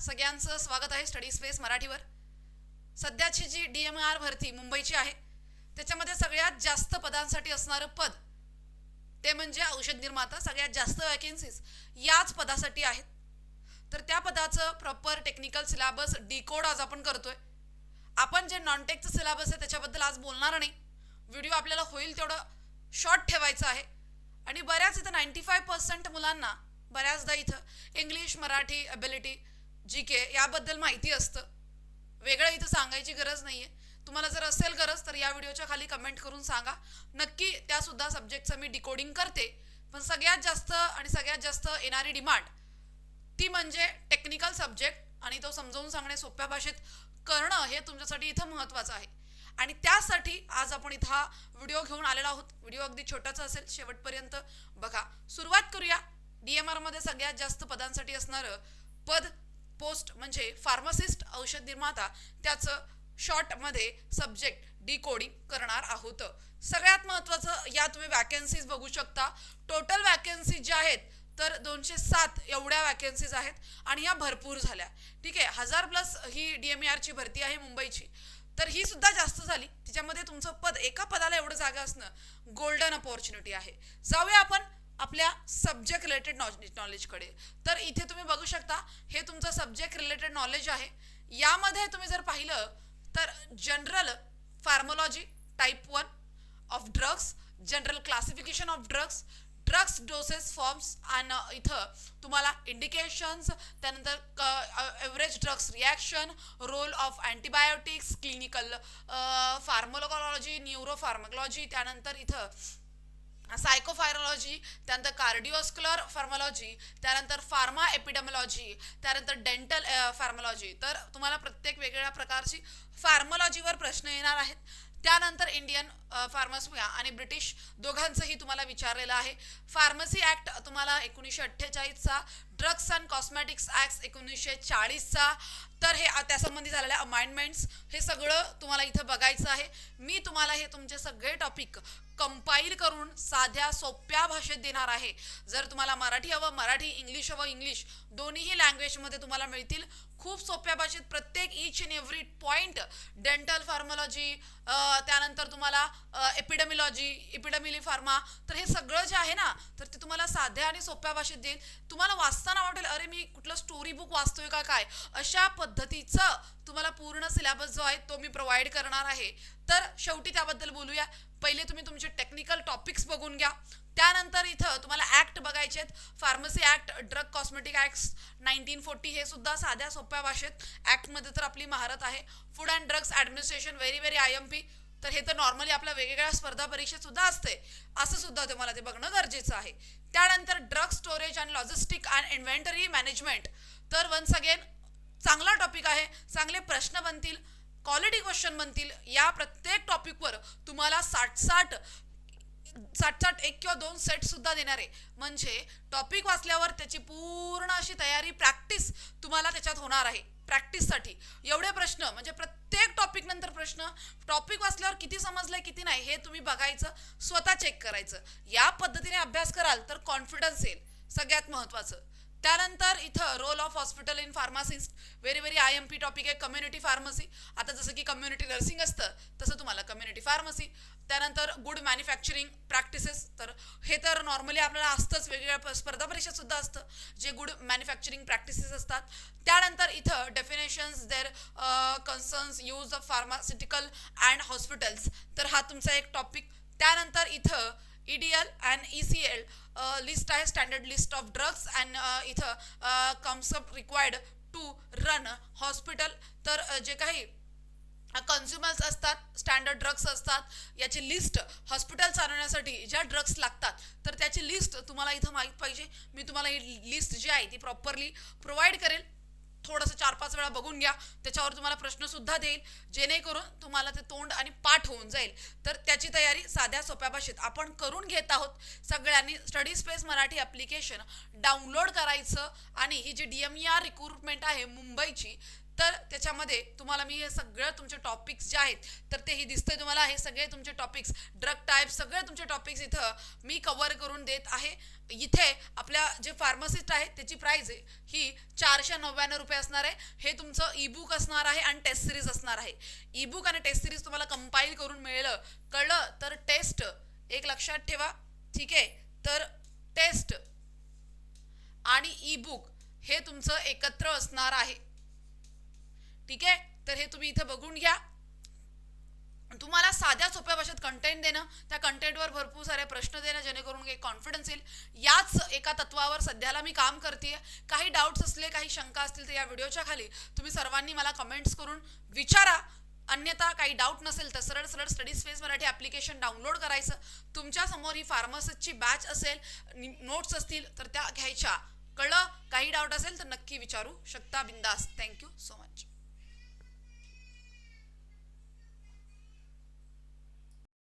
सगळ्यांचं स्वागत आहे स्टडी स्पेस मराठीवर. सध्याची जी डी एम आर भरती मुंबईची आहे त्याच्यामध्ये सगळ्यात जास्त पदांसाठी असणारं पद ते म्हणजे औषध निर्माता सगळ्यात जास्त वॅकेन्सीज याच पदासाठी आहेत. तर त्या पदाचं प्रॉपर टेक्निकल सिलेबस डिकोड आज आपण करतोय. आपण जे नॉन टेकचं सिलेबस आहे त्याच्याबद्दल आज बोलणार नाही. व्हिडिओ आपल्याला होईल तेवढं शॉर्ट ठेवायचं आहे. आणि बऱ्याच इथं नाईन्टी फाय पर्सेंट मुलांना बऱ्याचदा इथं English Marathi ability G K याबद्दल माहिती असतं. वेगळं इथं सांगायची गरज नाही आहे तुम्हाला जर असेल गरज तर या व्हिडिओच्या खाली कमेंट करून सांगा. नक्की त्यासुद्धा सब्जेक्टचं मी डिकोडिंग करते. पण सगळ्यात जास्त आणि सगळ्यात जास्त येणारी डिमांड ती म्हणजे टेक्निकल सब्जेक्ट आणि तो समजावून सांगणे सोप्या भाषेत करणं हे तुमच्यासाठी इथं महत्त्वाचं आहे. आणि त्यासाठी आज आपण इथं हा व्हिडिओ घेऊन आलेला आहोत. व्हिडिओ अगदी छोटाचा असेल शेवटपर्यंत बघा. सुरुवात करूया. डी एम आरमध्ये सगळ्यात जास्त पदांसाठी असणारं पद पोस्ट म्हणजे फार्मासिस्ट औषध निर्माता त्याचं शॉर्टमध्ये सब्जेक्ट डिकोडिंग करणार आहोत. सगळ्यात महत्त्वाचं या तुम्ही वॅकन्सीज बघू शकता. टोटल वॅकन्सीज ज्या आहेत तर दोनशे सात एवढ्या वॅकन्सीज आहेत आणि ह्या भरपूर झाल्या. ठीक आहे हजार प्लस ही डी एम आरची भरती आहे मुंबईची. तर ही सुद्धा जास्त झाली. तिच्यामध्ये तुमचं पद एका पदाला एवढं जागा असणं गोल्डन अपॉर्च्युनिटी आहे. जाऊया आपण आपल्या सब्जेक्ट रिलेटेड नॉलेज नॉलेजकडे तर इथे तुम्ही बघू शकता हे तुमचं सब्जेक्ट रिलेटेड नॉलेज आहे. यामध्ये तुम्ही जर पाहिलं तर general pharmacology type one of drugs general classification of drugs drugs doses forms आणि इथं तुम्हाला इंडिकेशन्स त्यानंतर average drugs reaction role of antibiotics clinical pharmacology neuropharmacology त्यानंतर इथं सायकोफायरोलॉजी त्यानंतर कार्डिओस्क्युलर फार्मॉलॉजी त्यानंतर फार्मा एपिडेमॉलॉजी त्यानंतर डेंटल फार्मॉलॉजी तर तुम्हाला प्रत्येक वेगवेगळ्या प्रकारची फार्मॉलॉजीवर प्रश्न येणार आहेत. त्यानंतर इंडियन फार्मसी आणि ब्रिटिश दोघांचंही तुम्हाला विचारलेलं आहे. फार्मसी ॲक्ट तुम्हाला एकोणीसशे अठ्ठेचाळीसचा ड्रग्स अँड कॉस्मॅटिक्स ॲक्ट एकोणीसशे चाळीसचा. तर हे त्यासंबंधी झालेल्या अमाइंडमेंट्स हे सगळं तुम्हाला इथं बघायचं आहे. मी तुम्हाला हे तुमचे सगळे टॉपिक कंपाईल करून साध्या सोप्या भाषेत देणार आहे. जर तुम्हाला मराठी हवं मराठी इंग्लिश हवं इंग्लिश दोन्हीही लँग्वेजमध्ये तुम्हाला मिळतील. खूप सोप्या भाषेत प्रत्येक each and every point dental pharmacology त्यानंतर तुम्हाला एपिडमिलॉजी इपिडेमिली फार्मा तर हे सगळं जे आहे ना तर ते तुम्हाला साध्या आणि सोप्या भाषेत देईल. तुम्हाला वाचताना वाटेल अरे मी कुठलं स्टोरी बुक वाचतोय का काय? अशा पद्धतीचं तुम्हाला पूर्ण सिलेबस जो आहे तो मी प्रोव्हाइड करणार आहे. तर शेवटी त्याबद्दल बोलूया. पहिले तुम्ही तुमचे टेक्निकल टॉपिक्स बघून घ्या. त्यानंतर इथं तुम्हाला ॲक्ट बघायचे आहेत. Pharmacy act drug cosmetic act nineteen forty हे सुद्धा साध्या सोप्या भाषेत ॲक्टमध्ये तर आपली महारत आहे. Food and drugs administration very very I M P तर हे तर नॉर्मली आपल्या वेगवेगळ्या स्पर्धा परीक्षेत सुद्धा असते. असं सुद्धा तुम्हाला ते बघणं गरजेचं आहे. त्यानंतर drug storage and logistic and inventory management तर वन्स अगेन चांगला टॉपिक आहे. चांगले प्रश्न बनतील. क्वालिटी क्वेश्चन बनतील. या प्रत्येक टॉपिकवर तुम्हाला साठ साठ साठ साठ एक किंवा दोन सेट सुद्धा देणार. आहे म्हणजे टॉपिक वाचल्यावर त्याची पूर्ण अशी तयारी प्रॅक्टिस तुम्हाला त्याच्यात होणार आहे. प्रॅक्टिससाठी. एवढे प्रश्न म्हणजे प्रत्येक टॉपिक नंतर प्रश्न टॉपिक वाचल्यावर किती समजलंय किती नाही हे तुम्ही बघायचं स्वतः चेक करायचं. या पद्धतीने अभ्यास कराल तर कॉन्फिडन्स येईल. सगळ्यात महत्त्वाचं त्यानंतर इथं role of hospital in pharmacist very very I M P topic आहे कम्युनिटी फार्मसी आता जसं की कम्युनिटी नर्सिंग असतं तसं तुम्हाला कम्युनिटी फार्मसी त्यानंतर गुड मॅन्युफॅक्चरिंग प्रॅक्टिसेस तर हे तर नॉर्मली आपल्याला असतंच वेगवेगळ्या स्पर्धा परीक्षासुद्धा असतं जे गुड मॅन्युफॅक्चरिंग प्रॅक्टिसेस असतात. त्यानंतर इथं definitions their concerns use of pharmaceutical and hospitals तर हा तुमचा एक टॉपिक त्यानंतर इथं E D L and E C L list आहे standard list of drugs and इथं comes up required to run hospital तर जे काही कन्झ्युमर्स असतात स्टँडर्ड ड्रग्स असतात याची लिस्ट हॉस्पिटल चालवण्यासाठी ज्या ड्रग्स लागतात तर त्याची लिस्ट तुम्हाला इथं माहीत पाहिजे. मी तुम्हाला ही लिस्ट जी आहे ती प्रॉपरली प्रोव्हाइड करेल. थोडंसं चार पाच वेळा बघून घ्या. त्याच्यावर तुम्हाला प्रश्नसुद्धा देईल. जेणेकरून तुम्हाला ते तोंड आणि पाठ होऊन जाईल. तर त्याची तयारी साध्या सोप्या भाषेत आपण करून घेत आहोत. सगळ्यांनी study space Marathi application download करायचं. आणि ही जी डी एम आर रिक्रुटमेंट आहे मुंबईची तर त्याच्यामध्ये तुम्हाला मी हे सगळं तुमचे टॉपिक्स जे आहेत तर तेही दिसतंय तुम्हाला. हे सगळे तुमचे टॉपिक्स ड्रग टाईप सगळे तुमचे टॉपिक्स इथं मी कव्हर करून देत आहे. इथे आपल्या जे फार्मासिस्ट आहेत त्याची प्राईज आहे. ही चारशे नव्याण्णव रुपये असणार आहे. हे तुमचं ई बुक असणार आहे आणि टेस्ट सिरीज असणार आहे. ई बुक आणि टेस्ट सिरीज तुम्हाला कंपाईल करून मिळलं. कळलं? तर टेस्ट एक लक्षात ठेवा. ठीक आहे? तर टेस्ट आणि ई बुक हे तुमचं एकत्र असणार आहे. ठीक आहे? तर हे तुम्ही इथं बघून घ्या. तुम्हाला साध्या सोप्या भाषेत कंटेंट देणं त्या कंटेंटवर भरपूर सारे प्रश्न देणं जेणेकरून एक कॉन्फिडन्स येईल. याच एका तत्वावर सध्याला मी काम करते काही डाऊट्स असले काही शंका असतील तर या व्हिडिओच्या खाली तुम्ही सर्वांनी मला कमेंट्स करून विचारा. अन्यथा काही डाऊट नसेल तर सरळ सरळ study space Marathi application download करायचं. तुमच्यासमोर ही फार्मसिस्टची बॅच असेल नोट्स असतील तर त्या घ्यायच्या. कळलं? काही डाऊट असेल तर नक्की विचारू शकता. बिंदास. Thank you so much